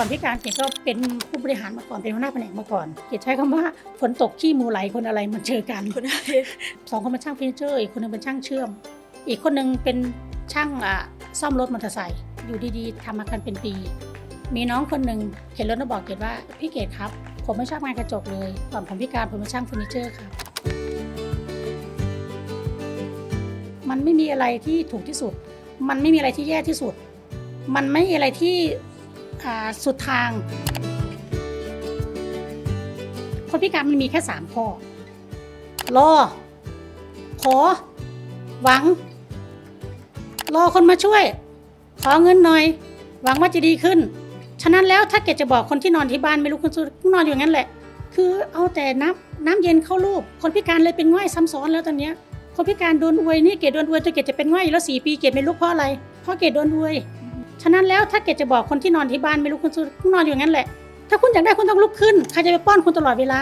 ก่อนพิการเกดก็เป็นผู้บริหารมาก่อนเป็นหัวหน้าแผนกมาก่อนเกดใช้คำว่าฝนตกขี้หมูไหลคนอะไรมันเจอกันคนสองคนเป็นช่างเฟอร์นิเจอร์อีกคนหนึงเป็นช่างเชื่อม อีกคนหนึงเป็นช่างอะซ่อมรถมอเตอร์ไซค์อยู่ดีๆทำมากันเป็นปี มีน้องคนหนึ่งเห็นรถแล้วบอกเกดว่าพี่เกดครับ ผมไม่ชอบงานกระจกเลยก่อนผมพิการผมเป็นช่างเฟอร์นิเจอร์ครับมันไม่มีอะไรที่ถูกที่สุด มันไม่มีอะไรที่แย่ที่สุด มันไม่มีอะไรที่ สุดทาง คนพิการมันมีแค่สามข้อรอ ขอ หวัง รอคนมาช่วย ขอเงินหน่อย หวังว่าจะดีขึ้น ฉะนั้นแล้วถ้าเกดจะบอกคนที่นอนที่บ้านไม่รู้คุณนอนอยู่งั้นแหละ คือเอาแต่น้ำน้ำเย็นเข้ารูป คนพิการเลยเป็นง่อยซ้ำซ้อนแล้วตอนเนี้ยคนพิการโดนอวยนี่เกดโดนอวยจนเกดจะเป็นง่อยแล้วสี่ปีเกดไม่ลุกเพราะอะไรเพราะเกดโดนอวย ฉะนั้นแล้วถ้าเกดจะบอกคนที่นอนที่บ้านไม่รู้คุณนอนอยู่อย่างนั้นแหละ ถ้าคุณอยากได้คุณต้องลุกขึ้นใครจะไปป้อนคุณตลอดเวลา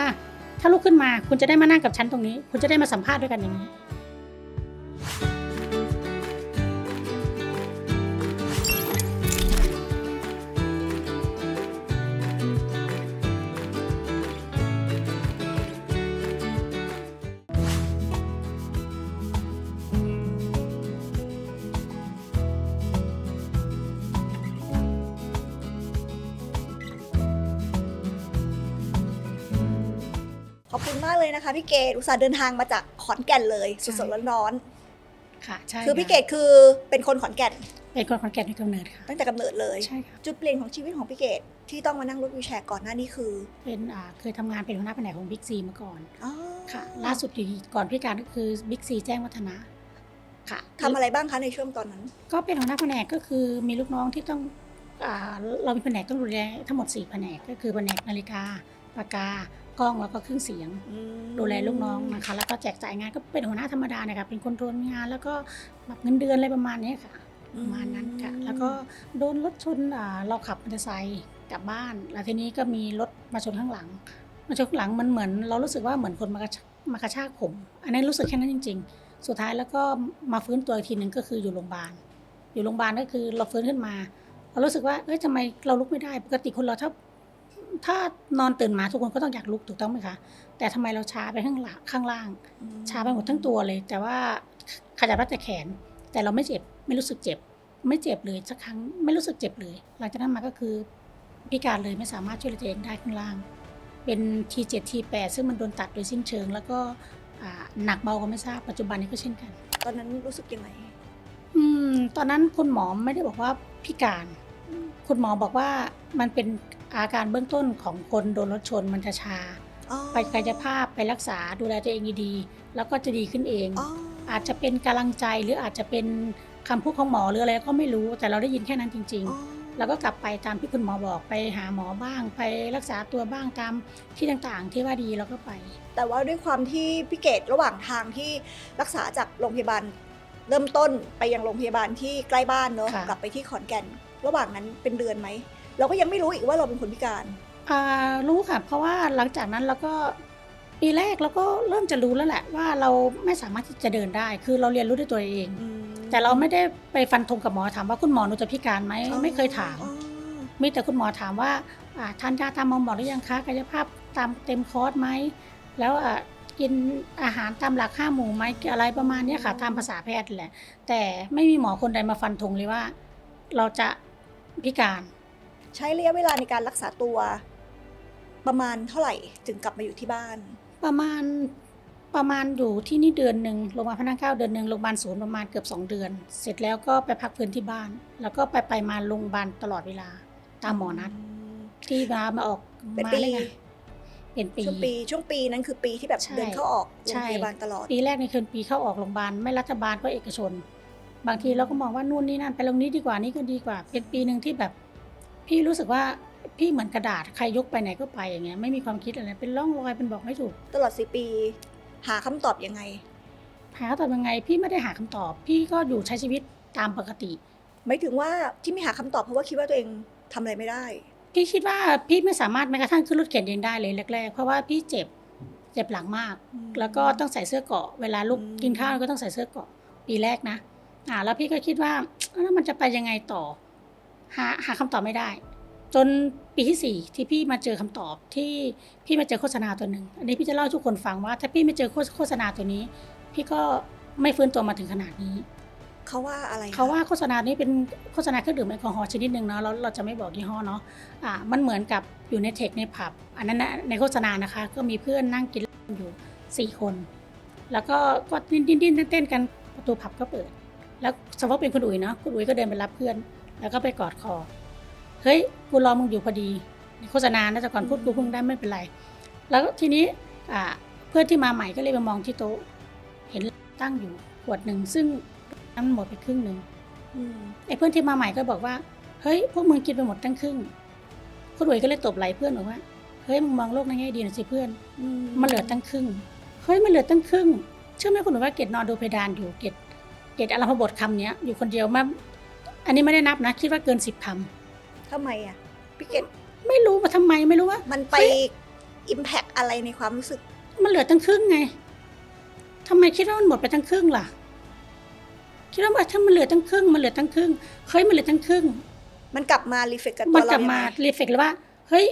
ถ้าลุกขึ้นมาคุณจะได้มานั่งกับฉันตรงนี้ คุณจะได้มาสัมภาษณ์ด้วยกันอย่างนี้ คุณมากเลยนะคะพี่เกดอุตส่าห์เดินทางมาจากขอนแก่นเลยใช่สดๆร้อนค่ะใช่ๆคือพี่เกดคือเป็นคนขอนแก่น เป็นคนขอนแก่นในกำเนิดค่ะ ตั้งแต่กำเนิดเลย ใช่ค่ะ จุดเปลี่ยนของชีวิตของพี่เกดที่ต้องมานั่งรถวีลแชร์ก่อนหน้านี้คือเป็นอ่าเคยทำงานเป็นหัวหน้าแผนกของบิ๊กซีมาก่อนอ๋อค่ะ ล่าสุดอยู่ก่อนพิการก็คือบิ๊กซีแจ้งวัฒนะค่ะทำอะไรบ้างคะในช่วงตอนนั้น ก็เป็นหัวหน้าแผนกก็คือมีลูกน้องที่ต้องอ่าเรามีแผนกต้องดูแลทั้งหมด4แผนกก็คือแผนกนาฬิกาปากกา กล้องแล้วก็เครื่องเสียง ดูแลลูกน้องนะคะ แล้วก็แจกจ่ายงานก็เป็นหัวหน้าธรรมดานะคะเป็นคนโทรลงานแล้วก็แบบเงินเดือนอะไรประมาณนี้ค่ะประมาณนั้นค่ะ แล้วก็โดนรถชนอ่าเราขับมอเตอร์ไซค์กลับบ้าน แล้วทีนี้ก็มีรถมาชนข้างหลัง มาชนข้างหลังมันเหมือน เรารู้สึกว่าเหมือนคนมากระชมากระชากผม อันนั้นรู้สึกแค่นั้นจริง ๆ สุดท้ายแล้วก็มาฟื้นตัวอีกทีหนึ่งก็คืออยู่โรงพยาบาล อยู่โรงพยาบาลก็คือเราฟื้นขึ้นมาเรารู้สึกว่าเอ้ยทำไมเราลุกไม่ได้ ปกติคนเราถ้า ถ้านอนตื่นมาทุกคนก็ต้องอยากลุกถูกต้องไหมคะ แต่ทำไมเราช้าไปข้างหลังข้างล่างชาไปหมดทั้งตัวเลย แต่ว่าขยับได้แต่แขน แต่เราไม่เจ็บไม่รู้สึกเจ็บ ไม่เจ็บเลยสักครั้งไม่รู้สึกเจ็บเลย หลังจากนั้นมาก็คือพิการเลยไม่สามารถช่วยเหลือตัวเองได้ข้างล่าง เป็น T7 T8 ซึ่งมันโดนตัดโดยสิ้นเชิง แล้วก็อ่าหนักเบาก็ไม่ทราบปัจจุบันนี้ก็เช่นกัน ตอนนั้นรู้สึกยังไงอืมตอนนั้นคุณหมอไม่ได้บอกว่าพิการ คุณหมอบอกว่ามันเป็น อาการเบื้องต้นของคนโดนรถชนมันจะชาอ๋อไปกายภาพไปรักษาดูแลตัวเองดีๆแล้วก็จะดีขึ้นเองอ๋ออาจจะเป็นกำลังใจหรืออาจจะเป็นคำพูดของหมอหรืออะไรก็ไม่รู้แต่เราได้ยินแค่นั้นจริงอ๋อๆแล้วก็กลับไปตามที่คุณหมอบอกไปหาหมอบ้าง ไปรักษาตัวบ้างตามที่ต่างๆ ที่ว่าดีเราก็ไป แต่ว่าด้วยความที่พี่เกดระหว่างทางที่รักษาจากโรงพยาบาลเริ่มต้นไปยังโรงพยาบาลที่ใกล้บ้านเนอะค่ะกลับไปที่ขอนแก่น ระหว่างนั้นเป็นเดือนไหม เราก็ยังไม่รู้อีกว่าเราเป็นคนพิการอ่ารู้ค่ะ เพราะว่าหลังจากนั้นเราก็ปีแรกเราก็เริ่มจะรู้แล้วแหละ ว่าเราไม่สามารถที่จะเดินได้ คือเราเรียนรู้ด้วยตัวเอง แต่เราไม่ได้ไปฟันธงกับหมอถามว่าคุณหมอหนูจะพิการไหมไม่เคยถามอ๋อมีแต่คุณหมอถามว่าอ่าทานยาตามหมอบอกหรือยังคะกายภาพตามเต็มคอร์สไหมแล้วอะกินอาหารตามหลักห้าหมู่ไหมอะไรประมาณเนี้ยค่ะ ตามภาษาแพทย์แหละ แต่ไม่มีหมอคนใดมาฟันธงเลยว่า เราจะพิการ ใช้ระยะเวลาในการรักษาตัว ประมาณเท่าไหร่ถึงกลับมาอยู่ที่บ้าน ประมาณประมาณอยู่ที่นี่เดือนหนึ่งโรงพยาบาลพระนั่งเกล้าเดือนหนึ่งโรงพยาบาลศูนย์ประมาณเกือบสองเดือน เสร็จแล้วก็ไปพักพื้นที่บ้าน แล้วก็ไปไปมาโรงพยาบาลตลอดเวลา ตามหมอนัด ที่มามาออกเป็นมาปีเลยไงเป็นปีช่วงปีช่วงปีนั้นคือปีที่แบบใช่เดินเข้าออกโรใช่งพยาบาลตลอดปีแรกในคืนปีเข้าออกโรงพยาบาลไม่รัฐบาลก็เอกชน บางทีเราก็มองว่านู่นนี่นั่นไปตรงนี้ดีกว่านี่ก็ดีกว่า เป็นปีหนึ่งที่แบบ พี่รู้สึกว่าพี่เหมือนกระดาษใครยกไปไหนก็ไปอย่างเงี้ยไม่มีความคิดอะไรเป็นร่องรอยเป็นบอกไม่ถูก ตลอดสี่ปี หาคำตอบยังไง หาตอบยังไง พี่ไม่ได้หาคำตอบ พี่ก็อยู่ใช้ชีวิตตามปกติ ไม่ถึงว่าที่ไม่หาคำตอบเพราะว่าคิดว่าตัวเองทำอะไรไม่ได้ พี่คิดว่าพี่ไม่สามารถแม้กระทั่งขึ้นรถเข็นเองได้เลยแรกๆเพราะว่าพี่เจ็บเจ็บหลังมากอืมแล้วก็ต้องใส่เสื้อเกราะเวลาลุกอืม กินข้าวก็ต้องใส่เสื้อเกราะปีแรกนะอ่าแล้วพี่ก็คิดว่าแล้วมันจะไปยังไงต่อ หาหาคำตอบไม่ได้ จนปีที่สี่ที่พี่มาเจอคำตอบที่พี่มาเจอโฆษณาตัวหนึ่งอันนี้พี่จะเล่าให้ทุกคนฟังว่า ถ้าพี่ไม่เจอโฆษณาตัวนี้ พี่ก็ไม่ฟื้นตัวมาถึงขนาดนี้เขาว่าอะไรคะเขาว่าโฆษณานี้เป็นโฆษณาเครื่องดื่มแอลกอฮอล์ชนิดหนึ่งเนาะเราเราจะไม่บอกยี่ห้อเนาะอ่ามันเหมือนกับอยู่ในเทคในผับอันนั้นนะในโฆษณานะคะ ก็มีเพื่อนนั่งกินเหล้าอยู่สี่คน แล้วก็ก็ดิ้นดิ้นดิ้นเต้นๆกันประตูผับก็เปิด แล้วสมมติเป็นคุณอุ๋ยเนาะคุณอุ๋ยก็เดินไปรับเพื่อน แล้วก็ไปกอดคอ เฮ้ย กูรอมึงอยู่พอดีในโฆษณานะแต่ก่อนพูดกูเพิ่งได้ไม่เป็นไร แล้วทีนี้อ่าเพื่อนที่มาใหม่ก็เลยไปมองที่โต๊ะ เห็นตั้งอยู่ขวดหนึ่งซึ่งน้ำหมดไปครึ่งหนึ่งอืมไอ้เพื่อนที่มาใหม่ก็บอกว่า เฮ้ย พวกมึงกินไปหมดตั้งครึ่งคุณหวยก็เลยตบไหล่เพื่อนบอกว่า เฮ้ย มึงมองโลกในแง่ดีหน่อยสิเพื่อน มันเหลือตั้งครึ่ง เฮ้ย มันเหลือตั้งครึ่ง เชื่อไหมคุณหนูว่าเกดนอนดูเพดานอยู่ เกดเกดอารมพบทคำเนี้ยอยู่คนเดียวมา อันนี้ไม่ได้นับนะ คิดว่าเกินสิบคทำไมอะพี่เกดำไม่รู้ว่าทำไมไม่รู้ว่า มันไปเฮ้ยอิมแพกอะไรในความรู้สึก มันเหลือตั้งครึ่งไงทำไมคิดว่ามันหมดไปตั้งครึ่งล่ะ คิดว่าถ้ามันเหลือตั้งครึ่ง มันเหลือตั้งครึ่ง เฮ้ย มันเหลือตั้งครึ่ง มันกลับมารีเฟกกับตัมัวนเรากลับยังมาไงรีเฟกเลยว่า เฮ้ย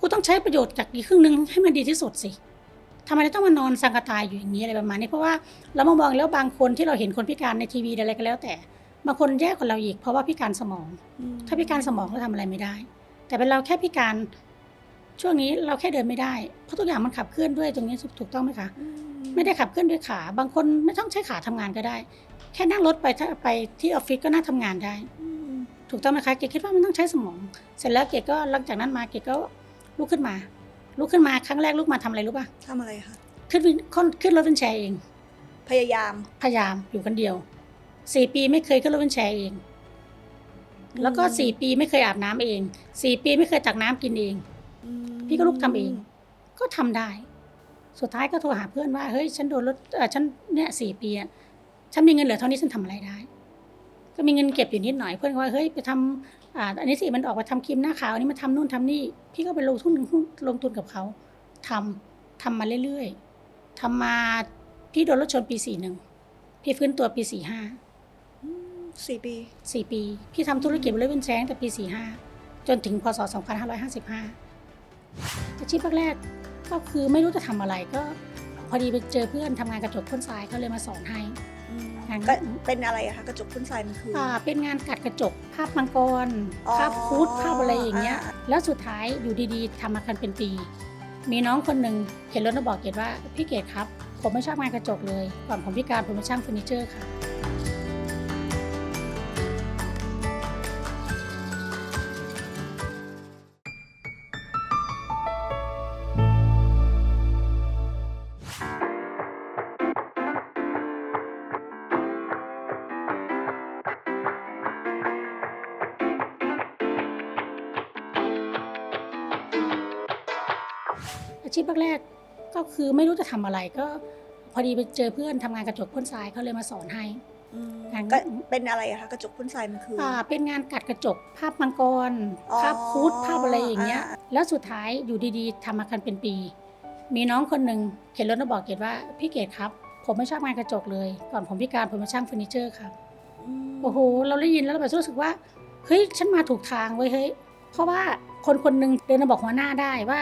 กูต้องใช้ประโยชน์จากอีกครึ่งหนึ่งให้มันดีที่สุดสิทำไมเราต้องมานอนสังกตายอยู่อย่างนี้อะไรประมาณนี้ เพราะว่าเรามามองแล้วบางคนที่เราเห็นคนพิการในทีวีอะไรก็แล้วแต่ บางคนแย่กว่าเราอีก เพราะว่าพิการสมองอืมถ้าพิการสมองก็ทำอะไรไม่ได้ แต่เป็นเราแค่พิการช่วงนี้เราแค่เดินไม่ได้ เพราะทุกอย่างมันขับเคลื่อนด้วยตรงนี้ถูกต้องไหมคะอืไม่ได้ขับเคลื่อนด้วยขา บางคนไม่ต้องใช้ขาทำงานก็ได้ แค่นั่งรถไปถ้าไปที่ออฟฟิศก็นั่งทำงานได้อืมถูกต้องไหมคะ เกดคิดว่ามันต้องใช้สมอง เสร็จแล้วเกดก็หลังจากนั้นมาเกดก็ลุกขึ้นมา ลุกขึ้นมาครั้งแรกลุกมาทำอะไรรู้ป่ะทำอะไรคะ ขึ้นวินขึ้นขึ้นรถวินแชร์เอง พยายาม พยายามอยู่คนเดียว สี่ปีไม่เคยขึ้นรถวินแชร์เอง แล้วก็สี่ปีไม่เคยอาบน้ำเองสี่ปีไม่เคยตักน้ำกินเองอืมพี่ก็ลุกทำเอง ก็ทำได้ สุดท้ายก็โทรหาเพื่อนว่าเฮ้ยฉันโดนรถเออฉันเนี่ยสี่ปีอะฉันมีเงินเหลือเท่านี้ฉันทำอะไรได้ ก็มีเงินเก็บอยู่นิดหน่อยเพื่อนก็ว่าเฮ้ยไปทำอ่าอันนี้สิมันออกมาทำครีมหน้าขาวอันนี้มาทำนู่นทำนี่ พี่ก็ไปลงทุนลงทุนกับเขาทำทำมาเรื่อยๆทำมาพี่โดนรถชนปีสี่หนึ่งพี่ฟื้นตัวปีสี่ห้าอืม สี่ปีสี่ปี พี่ทำธุรกิจบริเวณแซงแต่ปีสี่ห้าจนถึงพศสองพันห้าร้อยห้าสิบห้าอาชีพแรกๆก็คือไม่รู้จะทำอะไรก็ พอดีไปเจอเพื่อนทำงานกระจกพ่นทรายเขาเลยมาสอนให้อืมงาน ก็เป็นอะไรอะคะกระจกพ่นทรายมันคืออ อ่าเป็นงานกัดกระจกภาพมังกร อ๋อภาพคูดภาพอะไรอย่างเงี้ย อ่า แล้วสุดท้ายอยู่ดีๆทำมากันเป็นปี มีน้องคนหนึ่งเห็นรถแล้วบอกเกดว่าพี่เกดครับ ผมไม่ชอบงานกระจกเลย ก่อนผมพิการผมเป็นช่างเฟอร์นิเจอร์ค่ะ คือไม่รู้จะทำอะไรก็ พอดีไปเจอเพื่อนทำงานกระจกพ่นทรายเขาเลยมาสอนให้อืมงานก็เป็นอะไรอะคะกระจกพ่นทรายมันคือออ่าเป็นงานกัดกระจกภาพมังกรอ๋อภาพคูดภาพอะไรอย่างเงี้ยอ่าแล้วสุดท้ายอยู่ดีๆทำมากันเป็นปี มีน้องคนหนึ่งเห็นรถแล้วบอกเกดว่าพี่เกดครับ ผมไม่ชอบงานกระจกเลย ก่อนผมพิการผมเป็นช่างเฟอร์นิเจอร์ครับมโอ้โหเราได้ยินแล้วเราแบบรู้สึกว่าเฮ้ยฉันมาถูกทางเว้ยเฮ้ยเพราะว่าคนคนหนึ่งเดินมาบอกหัวหน้าได้ว่า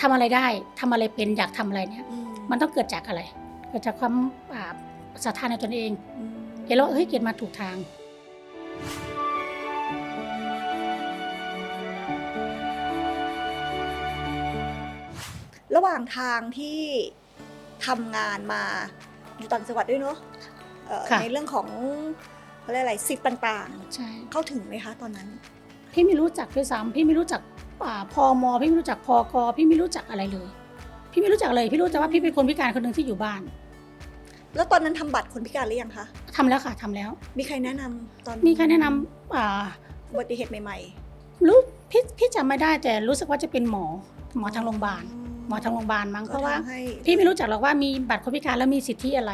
ทำอะไรได้ทำอะไรเป็นอยากทำอะไรเนี่ยอืมันต้องเกิดจากอะไร เกิดจากความอ่าศรัทธาในตนเองอืมเห็นแล้วว่าเฮ้ยเกียรติมาถูกทาง ระหว่างทางที่ทำงานมาอยู่ต่างจังหวัดด้วยเนาะเอ่อค่ะ ในเรื่องของเขาเรียกอะไรสิทธิ์ต่างใช่ ๆ เข้าถึงไหมคะตอนนั้น พี่ไม่รู้จักด้วยซ้ำพี่ไม่รู้จักอ่า พอมพี่ไม่รู้จักพอกอพี่ไม่รู้จักอะไรเลย พี่ไม่รู้จักเลย พี่รู้แต่ว่าพี่เป็นคนพิการคนหนึ่งที่อยู่บ้านแล้วตอนนั้นทำบัตรคนพิการหรือยังคะทำแล้วค่ะทำแล้ว มีใครแนะนำตอนมีใครแนะนำอ่าอุบัติเหตุใหม่รู้พี่พี่จำไม่ได้แต่รู้สึกว่าจะเป็นหมอหมอๆทางโรงพยาบาลหมอทางโรงพยาบาลมั้งเพก็ราะว่าทำให้พี่ไม่รู้จักหรอกว่ามีบัตรคนพิการแล้วมีสิทธิอะไร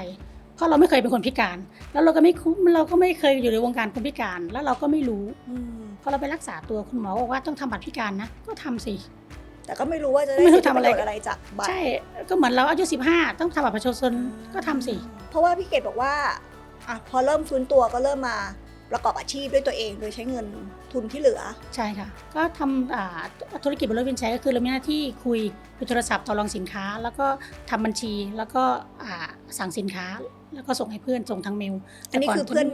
เพราะเราไม่เคยเป็นคนพิการ แล้วเราก็ไม่คุ้มเราก็ไม่เคยอยู่ในวงการคนพิการ แล้วเราก็ไม่รู้ อืมพอเราไปรักษาตัวคุณหมอบอกว่าต้องทำบัตรพิการนะ ก็ทำสิ แต่ก็ไม่รู้ว่าจะได้ไม่รู้สิทธิทำอะไรประโยชน์อะไรจากบัตรใช่ ก็เหมือนเราอายุ 15 ต้องทำบัตรประชาชนก็ทำสิ เพราะว่าพี่เกดบอกว่าอะพอเริ่มฟื้นตัวก็เริ่มมาประกอบอาชีพด้วยตัวเองโดยใช้เงินทุนที่เหลือ ใช่ค่ะ ก็ทำอ่าธุรกิจบนรถวินแชร์ก็คือเรามีหน้าที่คุยคุยโทรศัพท์ต่อรองสินค้า แล้วก็ทำบัญชีแล้วก็อ่าสั่งสินค้า แล้วก็ส่งให้เพื่อนส่งทางเมล อันนี้แต่ก่คือเพื่อนจะ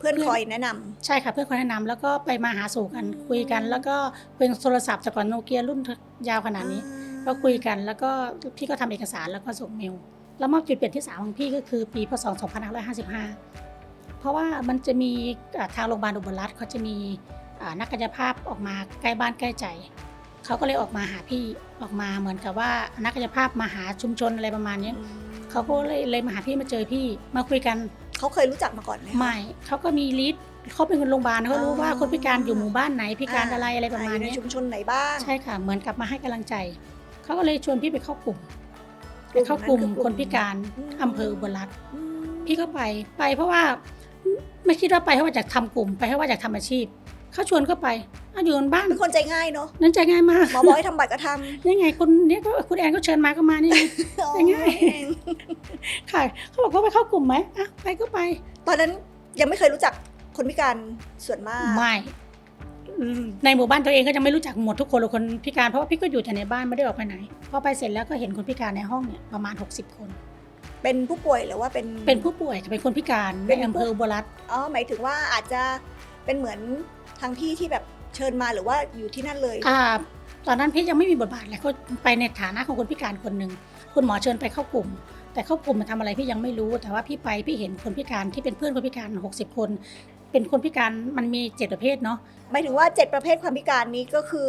เพื่อนเพื่อนคอยแนะนำใช่ค่ะเพื่อนคนแนะนำแล้วก็ไปมาหาสู่กันคุยกัน แล้วก็เป็นโทรศัพท์แต่ก่อนโนเกียรุ่นยาวขนาดนี้ ก็คุยกันแล้วก็พี่ก็ทำเอกสารแล้วก็ส่งเมลแล้วมาจุดเปลี่ยนที่3ของพี่ก็คือปีพศ 2555 เพราะว่ามันจะมีอ่าทางโรงพยาบาลอุบลรัตน์เขาจะมีอ่านักกายภาพออกมาใกล้บ้านใกล้ใจเขาก็เลยออกมาหาพี่ออกมาเหมือนกับว่านักกายภาพมาหาชุมชนอะไรประมาณเนี้ยเขาก็เลยเลยมาหาพี่มาเจอพี่มาคุยกัน เขาเคยรู้จักมาก่อนไหมคะ ไม่เขาก็มีลิสต์เขาเป็นคนโรงพยาบาลเขารู้อ๋อ ว่าคนพิการอยู่หมู่บ้านไหนพิการอะไรอะไรประมาณอยู่ในเนี้ยชุมชนไหนบ้างใช่ค่ะ เหมือนกับมาให้กำลังใจเขาก็เลยชวนพี่ไปเข้ากลุ่มกไปลุ่มเข้ากลุ่มนั้นคือกลุ่มคนพิการอืม อำเภออุบลรัตน์อืมพี่ก็ไปไปเพราะว่าไม่คิดว่าไปเพราะว่าอยากทำกลุ่มไปเพราะว่าอยากทำอาชีพ เขาชวนก็ไปอะอยู่บนบ้านเป็นคนใจง่ายเนาะนั่นใจง่ายมากหมอบอกให้ทำบัตรก็ทนี่ไงคุณเนี่ยก็คุณแอนก็เชิญมาก็มานี่ไงำใจง่ายค่ะเขาบอกว่าไปเข้ากลุ่มไหมอะไปก็ไป ตอนนั้นยังไม่เคยรู้จักคนพิการส่วนมากไม่อืมในหมู่บ้านตัวเองก็ยังไม่รู้จักหมดทุกคนเลยคนพิการเพราะว่าพี่ก็อยู่แต่ในบ้านไม่ได้ออกไปไหนพอไปเสร็จแล้วก็เห็นคนพิการในห้องเนี่ยประมาณ 60 คน เป็นผู้ป่วยหรือว่าเป็นเป็นผู้ป่วยค่ะเป็นคนพิการเป็ในนผู้อำเภออุบลรัตน์อ๋อหมายถึงว่าอาจจะเป็นเหมือน ทางพี่ที่แบบเชิญมาหรือว่าอยู่ที่นั่นเลยอ่าตอนนั้นพี่ยังไม่มีบทบาทเลยเขาไปในฐานะของคนพิการคนหนึ่งคุณหมอเชิญไปเข้ากลุ่ม แต่เข้ากลุ่มมาทำอะไรพี่ยังไม่รู้ แต่ว่าพี่ไปพี่เห็นคนพิการที่เป็นเพื่อนคนพิการ 60 คน เป็นคนพิการมันมีเจ็ดประเภทเนาะหมายถึงว่า 7 ประเภทความพิการนี้ก็คือ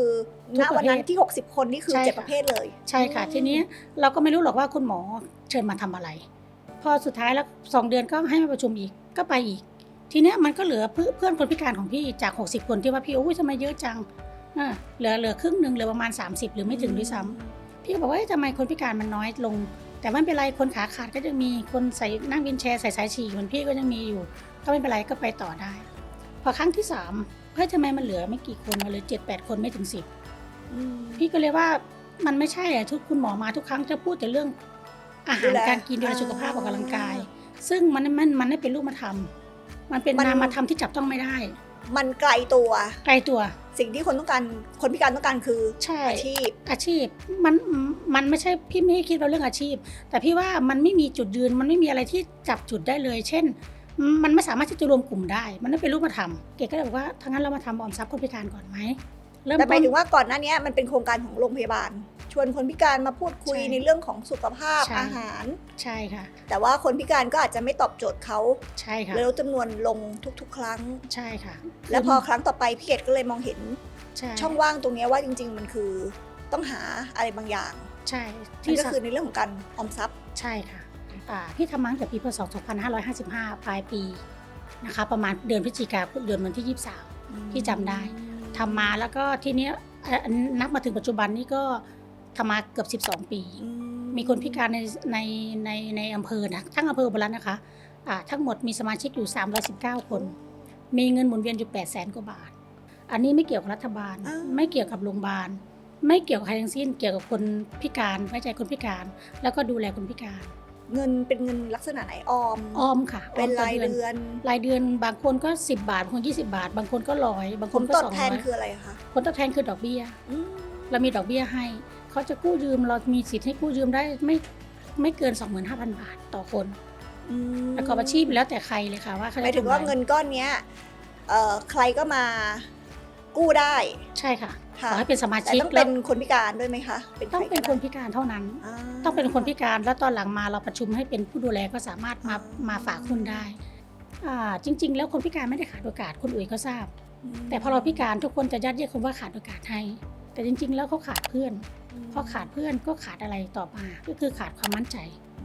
ทุณกประเภทวันนั้นที่ 60 คนนี่คือใช่ค่ะ7ประเภทเลย ใช่ค่ะ ทีนี้เราก็ไม่รู้หรอกว่าคุณหมอเชิญมาทำอะไร พอสุดท้ายแล้วสองเดือนก็ให้มาประชุมอีกก็ไปอีก ทีเนี้ยมันก็เหลือเพื่อนเพื่อนคนพิการของพี่จาก 60 คนที่ว่าพี่โอ้ยทำไมเยอะจังอ่าเหลือเหลือครึ่งหนึ่งเหลือประมาณ 30 หรือไม่ถึงด้วยซ้ำพี่ก็บอกว่าเอ้ยทำไมคนพิการมันน้อยลง แต่ไม่เป็นไรคนขาขาดก็ยังมีคนใส่นั่งวินแชร์ใส่สายฉี่เหมือนพี่ก็ยังมีอยู่ ก็ไม่เป็นไรก็ไปต่อได้ พอครั้งที่สามเฮ้ยทำไมมันเหลือไม่กี่คนมาเลยเจ็ดแปดคนไม่ถึงสิบอืมพี่ก็เลยว่ามันไม่ใช่อะทุกคุณหมอมาทุกครั้งจะพูดแต่เรื่องอาหารดูแลการกินดูแลอ่าสุขภาพออกกำลังกาย ซึ่งมันมันมันไม่เป็นรูปธรรม มันเป็นมัน นามธรรมที่จับต้องไม่ได้ มันไกลตัว ไกลตัว สิ่งที่คนต้องการคนพิการต้องการคือใช่ อาชีพ อาชีพมันมันไม่ใช่พี่ไม่ได้คิดว่าเรื่องอาชีพ แต่พี่ว่ามันไม่มีจุดยืนมันไม่มีอะไรที่จับจุดได้เลย เช่น มันไม่สามารถที่จะรวมกลุ่มได้ มันไม่เป็นรูปธรรมเก๋ก็เลยบอกว่าทั้างนั้นเรามาทำออมทรัพย์คนพิการก่อนไหมเริ่มแต่หต้มายนถึงว่าก่อนหน้านี้มันเป็นโครงการของโรงพยาบาล ชวนคนพิการมาพูดคุยใช่ในเรื่องของสุขภาพใช่ อาหาร ใช่ค่ะ แต่ว่าคนพิการก็อาจจะไม่ตอบโจทย์เขาใช่ค่ะ เลยลดจำนวนลงทุกๆ ครั้ง ใช่ค่ะแล้วพอครั้งต่อไปพี่เกดก็เลยมองเห็นใช่ช่องว่างตรงเนี้ยว่าจริง ๆ มันคือต้องหาอะไรบางอย่างใช่ที่ที่ก็สำคือในเรื่องของการออมทรัพย์ ใช่ค่ะอ่าพี่ทำมาตั้งแต่ปีพศ 2555 ปลายปีนะคะประมาณเดือนพฤศจิกาเดือนวันที่ 23พี่จำได้ ทำมาแล้วก็ทีเนี้ยเอ่อนับมาถึงปัจจุบันนี้ก็ ทำมาเกือบ 12 ปีอืมีคนพิการในในในในอำเภอนะทั้งอำเภออุบลรัตน์นะคะอ่าทั้งหมดมีสมาชิกอยู่ 319 คน มีเงินหมุนเวียนอยู่ 8 0 0แสนกว่าบาท อันนี้ไม่เกี่ยวกับรัฐบาลอ้าวไม่เกี่ยวกับโรงพยาบาล ไม่เกี่ยวกับใครทั้งสิ้น เกี่ยวกับคนพิการไว้ใจคนพิการ แล้วก็ดูแลคนพิการเงินเป็นเงินลักษณะไหนออม ออมค่ะออมเป็นต่อรายเดือน รายเดือนบางคนก็ 10 บาทบางคน20 บาท บางคนก็ร้อยบางผคนลก็ตอบสองแทร้นอยคืออะไรคะผลตอบแทนคือดอกเบี้ยอืมเรามีดอกเบี้ยให้ เขาจะกู้ยืมเรามีสิทธิ์ให้กู้ยืมได้ไม่ไม่เกิน 25,000 บาทต่อคนอืมประกอบอาชีพแล้วแต่ใครเลยค่ะว่าเขาหจะมายถึงว่าทำอะไรเงินก้อนเนี้ยเอ่อใครก็มากู้ได้ใช่ค่ะขค่ะอให้เป็นสมาแต่ชิกต้องแล้เป็วนคนพิการด้วยไหมคะต้องใรก็เป็นคนได้พิการเท่านั้นาต้องเป็นคนพิการแล้วตอนหลังมาเราประชุมให้เป็นผู้ดูแลก็สามารถมาอ๋อมาฝากหุ้นได้อ่าจริง ๆ แล้วคนพิการไม่ได้ขาดโอกาสคนอื่นก็ทราบมแต่พอเราพิการทุกคนจะยัดเยียดคำว่าขาดโอกาสให้แต่จริง ๆ แล้วเขาขาดเพื่อนม พอขาดเพื่อนก็ขาดอะไรต่อมา ก็คือขาดความมั่นใจ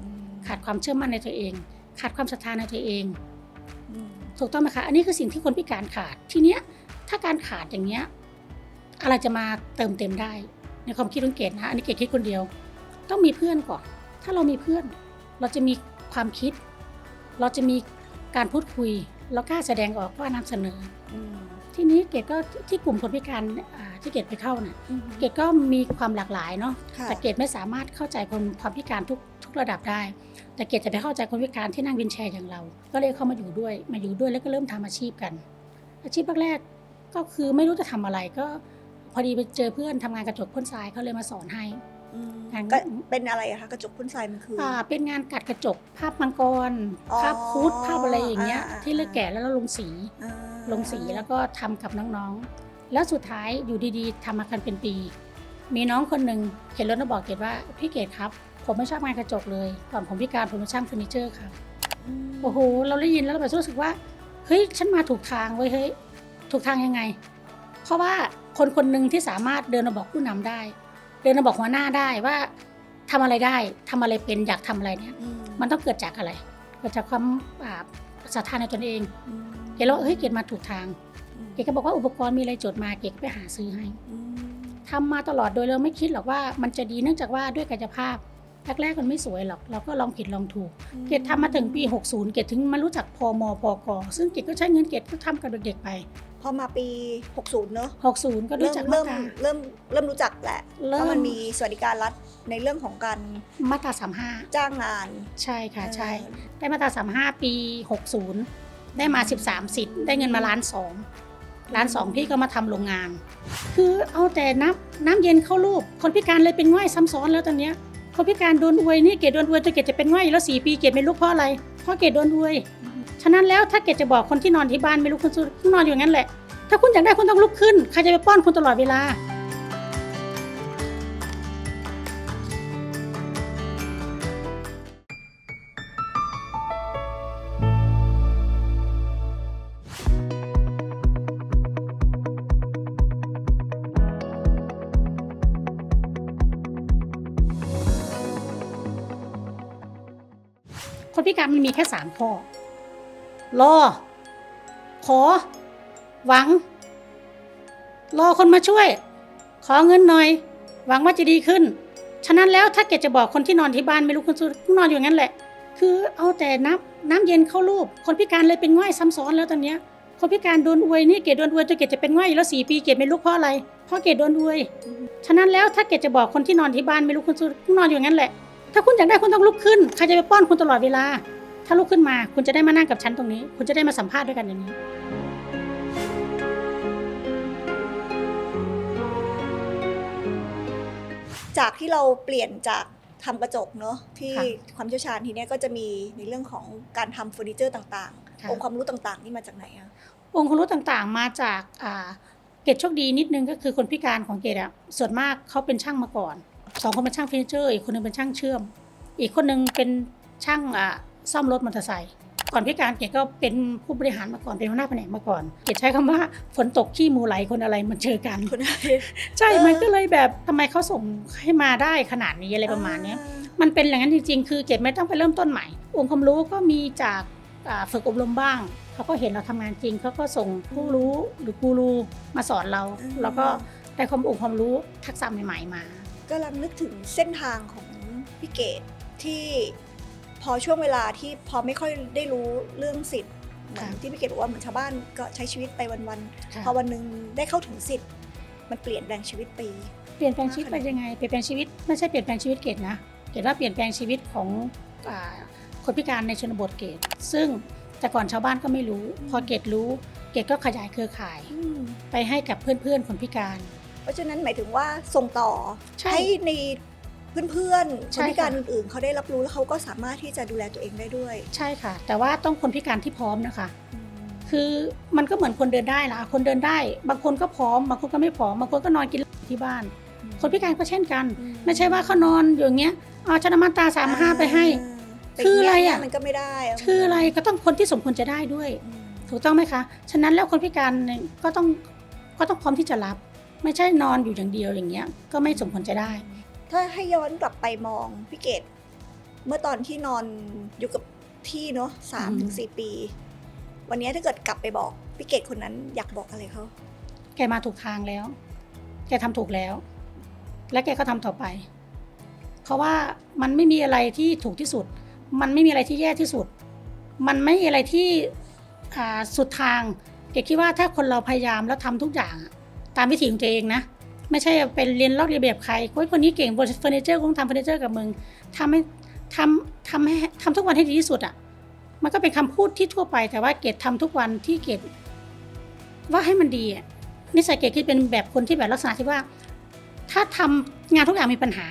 อืมขาดความเชื่อมั่นในตัวเอง ขาดความศรัทธาในตัวเองอืมถูกต้องไหมคะอันนี้คือสิ่งที่คนพิการขาดทีเนี้ยถ้าการขาดอย่างเนี้ยอะไรจะมาเติมเต็มได้ ในความคิดของเกดนะอันนี้เกดคิดคนเดียว ต้องมีเพื่อนก่อน ถ้าเรามีเพื่อน เราจะมีความคิด เราจะมีการพูดคุย เรากล้าแสดงออกกล้านำเสนออืม ทีนี้เกดก็ที่กลุ่มคนพิการอ่าที่เกดไปเข้าน่ะอืมเกดก็มีความหลากหลายเนาะค่ะแต่เกดไม่สามารถเข้าใจคนความพิการทุกทุกระดับได้ แต่เกดจะไปเข้าใจคนพิการที่นั่งวินแชร์อย่างเรา ก็เลยเข้ามาอยู่ด้วยมาอยู่ด้วยแล้วก็เริ่มทำอาชีพกัน อาชีพแรกๆก็คือไม่รู้จะทำอะไรก็ พอดีไปเจอเพื่อนทำงานกระจกพ่นทรายเขาเลยมาสอนให้ อืมงานก็เป็นอะไรอะคะกระจกพ่นทรายมันคือออ่าเป็นงานกัดกระจกภาพมังกรอ๋อภาพคุดภาพอะไรอย่างเงี้ยอ่าที่เลือกแกะแล้วเราลงสีอ่าลงสีแล้วก็ทำกับน้องๆ แล้วสุดท้ายอยู่ดีๆทำมากันเป็นปี มีน้องคนหนึ่งเห็นรถแล้วบอกเกดว่าพี่เกดครับ ผมไม่ชอบงานกระจกเลยก่อนผมพิการผมเป็นช่างเฟอร์นิเจอร์ครับมโอ้โหเราได้ยินแล้วเราแบบรู้สึกว่าเฮ้ยฉันมาถูกทางเว้ยเฮ้ยถูกทางยังไง เพราะว่าคนคนหนึ่งที่สามารถเดินมาบอกผู้นำได้เดินมาบอกหัวหน้าได้ว่าทำอะไรได้ทำอะไรเป็นอยากทำอะไรเนี่ยอืมันต้องเกิดจากอะไร เกิดจากความอ่าศรัทธาในตนเองอืมเกดแล้วเฮ้ยเกดมาถูกทางอืมเกดก็บอกว่าอุปกรณ์มีอะไรจดมาเกดก็ไปหาซื้อให้อืมทำมาตลอดโดยเราไม่คิดหรอกว่ามันจะดีเนื่องจากว่าด้วยกายภาพแรกๆมันไม่สวยหรอก เราก็ลองผิดลองถูก เกดทำมาถึงปี 60 เกดถึงมารู้จักพอมพกซึ่งเกดก็ใช้เงินเกดก็ทำกับเด็กๆไป พอมาปี 60 เนอะ60 ก็รู้เริ่มจักมาเริ่มตรา เริ่มเริ่มรู้จักแหละเริ่มว่ามันมีสวัสดิการรัฐในเรื่องของการมาตราจ้างงาน35 ใช่ค่ะใช่ เออได้มาตรา35 ปี 60 ได้มา 13 สิทธิ์ ได้เงินมาล้านสองล้านสองพี่ก็มาทำโรงงาน คือเอาแต่น้ำน้ำเย็นเข้ารูป คนพิการเลยเป็นง่อยซ้ำซ้อนแล้วตอนเนี้ยคนพิการโดนอวยนี่เกดโดนอวยตัวเกดจะเป็นง่อยอยู่แล้วสี่ปีเกดไม่รู้เพราะอะไร เพราะเกดโดนอวย ฉะนั้นแล้วถ้าเกดจะบอกคนที่นอนที่บ้านไม่ลุกขึ้นสู้นอนอยู่งั้นแหละ ถ้าคุณอยากได้คุณต้องลุกขึ้นใครจะไปป้อนคุณตลอดเวลาคนพิการมันมีแค่สามข้อ รอ ขอ หวัง รอคนมาช่วย ขอเงินหน่อย หวังว่าจะดีขึ้น ฉะนั้นแล้วถ้าเกดจะบอกคนที่นอนที่บ้านไม่รู้คนสู้นอนอยู่งั้นแหละ คือเอาแต่น้ำน้ำเย็นเข้ารูป คนพิการเลยเป็นง่อยซ้ำซ้อนแล้วตอนเนี้ยคนพิการโดนอวยนี่เกดโดนอวยตัวเกดจะเป็นง่อยแล้วสี่ปีเกดไม่รู้เพราะอะไร เพราะเกดโดนอวย ฉะนั้นแล้วถ้าเกดจะบอกคนที่นอนที่บ้านไม่รู้คนสู้นอนอยู่งั้นแหละ ถ้าคุณอยากได้คุณต้องลุกขึ้น ใครจะไปป้อนคุณตลอดเวลา ถ้าลุกขึ้นมาคุณจะได้มานั่งกับฉันตรงนี้ คุณจะได้มาสัมภาษณ์ด้วยกันอย่างนี้ จากที่เราเปลี่ยนจากทำกระจกเนอะที่ค่ะความเชี่ยวชาญทีเนี้ยก็จะมีในเรื่องของการทำเฟอร์นิเจอร์ต่างค่ะ ๆ องค์ความรู้ต่างๆ นี่มาจากไหนอะองค์ความรู้ต่างๆ มาจากอ่าเกดโชคดีนิดนึงก็คือคนพิการของเกดอะส่วนมากเขาเป็นช่างมาก่อนสองคนเป็นช่างเฟอร์นิเจอร์อีกคนหนึงเป็นช่างเชื่อม อีกคนหนึงเป็นช่างอ่า ซ่อมรถมอเตอร์ไซค์ก่อนพิการเกดก็เป็นผู้บริหารมาก่อนเป็นหัวหน้าแผนกมาก่อน เกดใช้คำว่าฝนตกขี้มูไหลคนอะไรมันเจอกันคุณนายใช่เออมันก็เลยแบบทำไมเขาส่งให้มาได้ขนาดนี้อะไรประมาณเนี้ยมันเป็นอย่างนั้นจริงๆ คือเกดไม่ต้องไปเริ่มต้นใหม่ องค์ความรู้ก็มีจากอ่าฝึกอบรมบ้างเขาก็เห็นเราทำงานจริงเขาก็ส่งผู้รู้หรือกูรูมาสอนเราอืมแล้วก็ได้ความองค์ความรู้ทักษะใหม่ๆมากำลังนึกถึงเส้นทางของพี่เกดที่ พอช่วงเวลาที่พอไม่ค่อยได้รู้เรื่องสิทธิ์เหมือนค่ะที่พี่เกดบอกว่าเหมือนชาวบ้านก็ใช้ชีวิตไปวันค่ะๆพอวันหนึ่งได้เข้าถึงสิทธิ์ มันเปลี่ยนแปลงชีวิตไปเปลี่ยนแปลงชีวิตไปยังไงเปลี่ยนแปลงชีวิตไม่ใช่เปลี่ยนแปลงชีวิตเกดนะเกดว่าเปลี่ยนแปลงชีวิตของอาคนพิการในชนบทเกดซึ่งแต่ก่อนชาวบ้านก็ไม่รู้ พอเกดรู้เกดก็ขยายเครือข่ายไปให้กับเพื่อนๆคนพิการ เพราะฉะนั้นหมายถึงว่าส่งต่อใช่ให้ใน เพื่อนๆคใช่นพิการค่ะอื่นๆเขาได้รับรู้แล้วเขาก็สามารถที่จะดูแลตัวเองได้ด้วยใช่ค่ะ แต่ว่าต้องคนพิการที่พร้อมนะคะ คือมันก็เหมือนคนเดินได้ละคนเดินได้ บางคนก็พร้อม บางคนก็ไม่พร้อม บางคนก็นอนกินเหล้าที่บ้าน คนพิการก็เช่นกันไม่ใช่ว่าเขานอนอยู่อย่างเงี้ยเอาชนะมาตราสามห้าไปให้าคืออะไรอะปย่างเงี้ยมันก็ไม่ได้คืออะไรก็ต้องคนที่สมควรจะได้ด้วย อืม ถูกต้องไหมคะ ฉะนั้นแล้วคนพิการเนี่ยก็ต้องก็ต้องพร้อมที่จะรับ ไม่ใช่นอนอยู่อย่างเดียวอย่างเงี้ยก็ไม่สมควรจะได้ ถ้าให้ย้อนกลับไปมองพี่เกดเมื่อตอนที่นอนอยู่กับที่เนาะสามถึงสี่ปี วันนี้ถ้าเกิดกลับไปบอกพี่เกดคนนั้นอยากบอกอะไรเขาแกมาถูกทางแล้ว แกทำถูกแล้ว และแกก็ทำต่อไป เพราะว่ามันไม่มีอะไรที่ถูกที่สุด มันไม่มีอะไรที่แย่ที่สุด มันไม่มีอะไรที่อ่าสุดทาง เกดคิดว่าถ้าคนเราพยายามแล้วทำทุกอย่างอะตามวิถีของตัวเองนะ ไม่ใช่เป็นเรียนลอกเรียนแบบใครโอ้ยคนนี้เก่งบนเฟอร์นิเจอร์คงทำเฟอร์นิเจอร์กับมึงทำให้ทำทำให้ทำทุกวันให้ดีที่สุดอะมันก็เป็นคำพูดที่ทั่วไปแต่ว่าเกดทำทุกวันที่เกดว่าให้มันดีอะนิสัยเกดคิดเป็นแบบคนที่แบบลักษณะที่ว่า ถ้าทำงานทุกอย่างมีปัญหา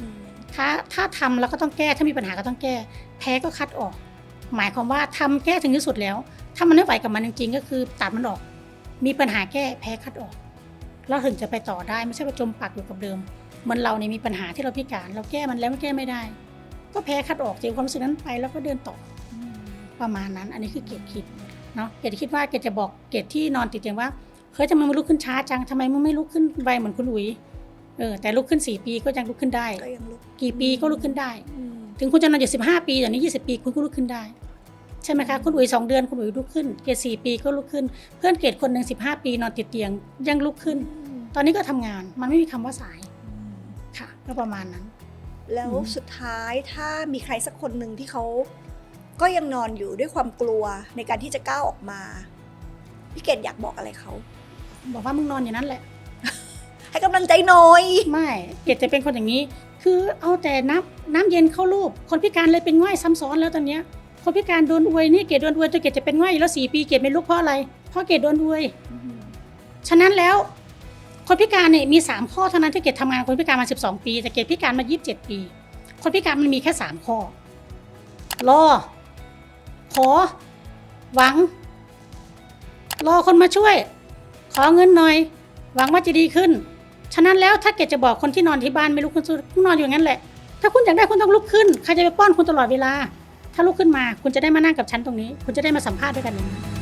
อืมถ้าถ้าทำแล้วก็ต้องแก้ถ้ามีปัญหาก็ต้องแก้ แพ้ก็คัดออก หมายความว่าทำแก้ถึงที่สุดแล้ว ถ้ามันไม่ไหวกับมันจริงๆก็คือตัดมันออก มีปัญหาแก้แพ้คัดออก แล้วถึงจะไปต่อได้ไม่ใช่ว่าจมปักอยู่กับเดิมเหมันเราเนี่ยมีปัญหาที่เราพิการ เราแก้มันแล้วไม่แก้ไม่ได้ ก็แพ้คัดออกเจอความรู้สึกนั้นไปแล้วก็เดินต่ออืมประมาณนั้น อันนี้คือเกดคิดเนาะเกดคิดว่าเกดจะบอกเกดที่นอนติดเตียงว่าเฮ้ยทำไมมึงลุกขึ้นช้าจังทำไมมึงไม่ลุกขึ้นไวเหมือนคุณอุ๋ยเออแต่ลุกขึ้นสี่ปีก็ยังลุกขึ้นได้ก็ยังลุกกี่ปีก็ลุกขึ้นได้อืมถึงคุณจะนอนอยู่สิบห้าปีอย่างนี้ยี่สิบปีคุณก็ลุกขึ้นได้ ใช่ไหมคะคุณอุ๋ยสองเดือนคุณอุ๋ยลุกขึ้น เกดสี่ปีก็ลุกขึ้น เพื่อนเกดคนหนึ่งสิบห้าปีนอนติดเตียงยังลุกขึ้น ตอนนี้ก็ทำงานมันไม่มีคำว่าสายอืมค่ะก็ประมาณนั้น แล้วอืมสุดท้ายถ้ามีใครสักคนหนึ่งที่เขาก็ยังนอนอยู่ด้วยความกลัวในการที่จะก้าวออกมาพี่เกดอยากบอกอะไรเขาบอกว่ามึงนอนอยู่นั่นแหละ ให้กำลังใจหน่อยไม่เกดจะเป็นคนอย่างนี้ คือเอาแต่น้ำน้ำเย็นเข้ารูป คนพิการเลยเป็นง่อยซ้ำซ้อนแล้วตอนเนี้ย คนพิการโดนอวยนี่เกดโดนอวยจนเกดจะเป็นง่อยแล้วสี่ปีเกดไม่ลุกเพราะอะไร เพราะเกดโดนอวย ฉะนั้นแล้ว คนพิการเนี่ยมีสามข้อเท่านั้นที่เกดทำงานคนพิการมาสิบสองปี แต่เกดพิการมายี่สิบเจ็ดปี คนพิการมันมีแค่สามข้อ รอ ขอ หวัง รอคนมาช่วย ขอเงินหน่อย หวังว่าจะดีขึ้น ฉะนั้นแล้วถ้าเกดจะบอกคนที่นอนที่บ้านไม่ลุกขึ้นสู้คุณนอนอยู่งั้นแหละ ถ้าคุณอยากได้คุณต้องลุกขึ้น ใครจะไปป้อนคุณตลอดเวลา ถ้าลุกขึ้นมาคุณจะได้มานั่งกับฉันตรงนี้ คุณจะได้มาสัมภาษณ์ด้วยกันอย่างนี้